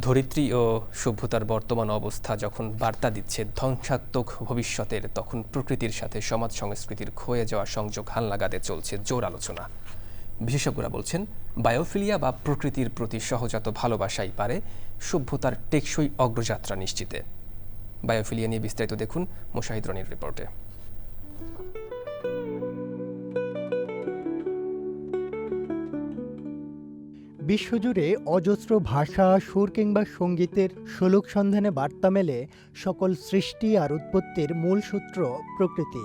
ধরিত্রী ও সভ্যতার বর্তমান অবস্থা যখন বার্তা দিচ্ছে, ধ্বংসাত্মক ভবিষ্যতের, তখন প্রকৃতির সাথে সমাজ সংস্কৃতির ক্ষয়ে যাওয়া সংযোগ হালনাগাদে চলছে জোর আলোচনা। বিশেষজ্ঞরা বলছেন, বায়োফিলিয়া বা প্রকৃতির প্রতি সহজাত ভালোবাসাই পারে সভ্যতার টেকসই অগ্রযাত্রা নিশ্চিতে। বায়োফিলিয়া নিয়ে বিস্তারিত দেখুন মোশাহিদ রনির রিপোর্টে। বিশ্বজুড়ে অজস্র ভাষা, সুর কিংবা সঙ্গীতের শোলক সন্ধানে বার্তা মেলে সকল সৃষ্টি আর উৎপত্তির মূল সূত্র প্রকৃতি।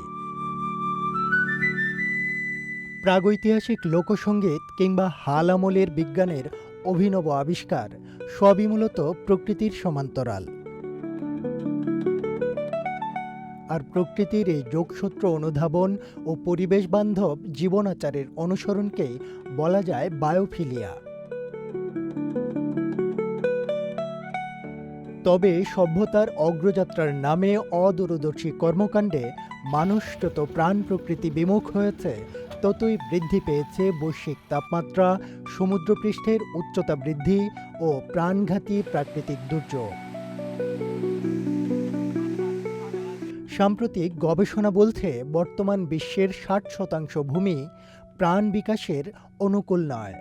প্রাগৈতিহাসিক লোকসঙ্গীত কিংবা হাল আমলের বিজ্ঞানের অভিনব আবিষ্কার সবই মূলত প্রকৃতির সমান্তরাল। আর প্রকৃতির এই যোগসূত্র অনুধাবন ও পরিবেশ বান্ধব জীবনাচারের অনুসরণকেই বলা যায় বায়োফিলিয়া। তবে সভ্যতার অগ্রযাত্রার নামে অদূরদর্শী কর্মকাণ্ডে মানুষ যত প্রাণ প্রকৃতি বিমুখ হয়েছে। ততই বৃদ্ধি পেয়েছে বৈশ্বিক তাপমাত্রা, সমুদ্রপৃষ্ঠের উচ্চতা বৃদ্ধি ও প্রাণঘাতী প্রাকৃতিক দুর্যোগ। সাম্প্রতিক গবেষণা বলছে, বর্তমান বিশ্বের ষাট শতাংশ ভূমি প্রাণ বিকাশের অনুকূল নয়।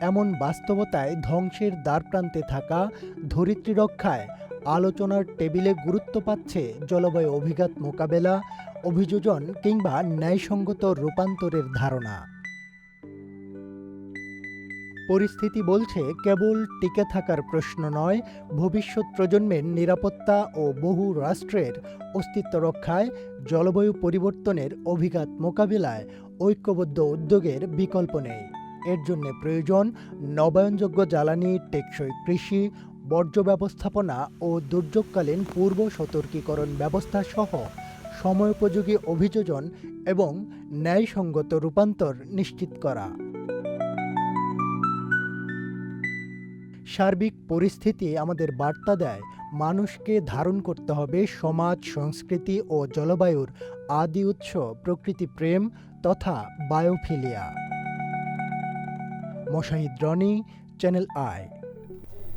এমন বাস্তবতায় ধ্বংসের দ্বারপ্রান্তে থাকা ধরিত্রী রক্ষায় আলোচনার টেবিলে গুরুত্ব পাচ্ছে জলবায়ু অভিঘাত মোকাবেলা, অভিযোজন কিংবা ন্যায়সঙ্গত রূপান্তরের ধারণা। পরিস্থিতি বলছে কেবল টিকে থাকার প্রশ্ন নয়, ভবিষ্যৎ প্রজন্মের নিরাপত্তা ও বহু রাষ্ট্রের অস্তিত্ব রক্ষায় জলবায়ু পরিবর্তনের অভিঘাত মোকাবিলায় ঐক্যবদ্ধ উদ্যোগের বিকল্প নেই। এর জন্য প্রয়োজন নবায়নযোগ্য জ্বালানি, টেকসই কৃষি, বর্জ্য ব্যবস্থাপনা ও দুর্যোগকালীন পূর্ব সতর্কীকরণ ব্যবস্থা সহ সময়োপযোগী অভিযোজন এবং ন্যায়সঙ্গত রূপান্তর নিশ্চিত করা। সার্বিক পরিস্থিতি আমাদের বার্তা দেয়, মানুষকে ধারণ করতে হবে সমাজ, সংস্কৃতি ও জলবায়ুর আদি উৎস প্রকৃতি প্রেম তথা biophilia. Mashahid Roni channel I